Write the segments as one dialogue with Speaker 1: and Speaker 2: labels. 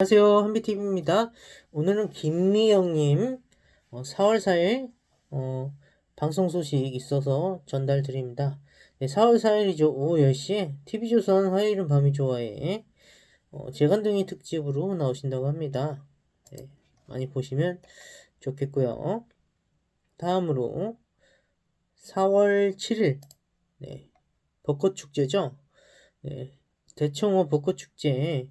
Speaker 1: 안녕하세요. 한비TV입니다. 오늘은 김미영님, 어, 4월 4일, 어, 방송 소식 있어서 전달 드립니다. 네, 4월 4일이죠. 오후 10시에 TV조선 화요일은 밤이 좋아해, 어, 재간둥이 특집으로 나오신다고 합니다. 네, 많이 보시면 좋겠고요. 다음으로 4월 7일, 네, 벚꽃축제죠. 네, 대청호 벚꽃축제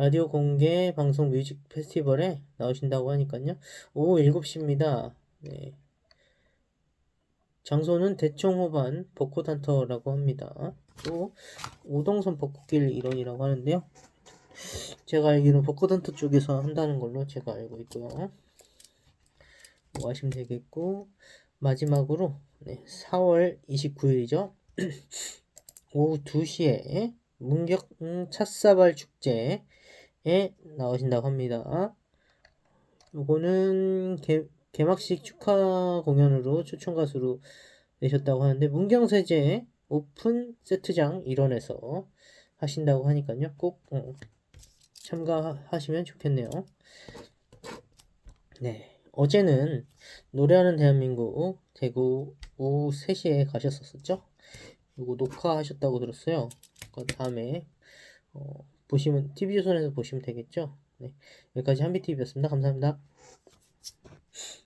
Speaker 1: 라디오 공개 방송 뮤직 페스티벌에 나오신다고 하니까요. 오후 7시입니다. 네. 장소는 대청호반 벚꽃한터라고 합니다. 또 오동선 벚꽃길 일원이라고 하는데요. 제가 알기로는 벚꽃한터 쪽에서 한다는 걸로 제가 알고 있고요. 뭐 하시면 되겠고 마지막으로 네, 4월 29일이죠. 오후 2시에 문격 음, 찻사발 축제 에 나오신다고 합니다. 요거는 개, 개막식 축하 공연으로 초청 가수로 내셨다고 하는데 문경세제 오픈 세트장 일원에서 하신다고 하니까요. 꼭 어, 참가하시면 좋겠네요. 네. 어제는 노래하는 대한민국 대구 오후 3시에 가셨었죠. 이거 녹화하셨다고 들었어요. 그 다음에 어, 보시면 TV조선에서 보시면 되겠죠. 네. 여기까지 한비TV였습니다. 감사합니다.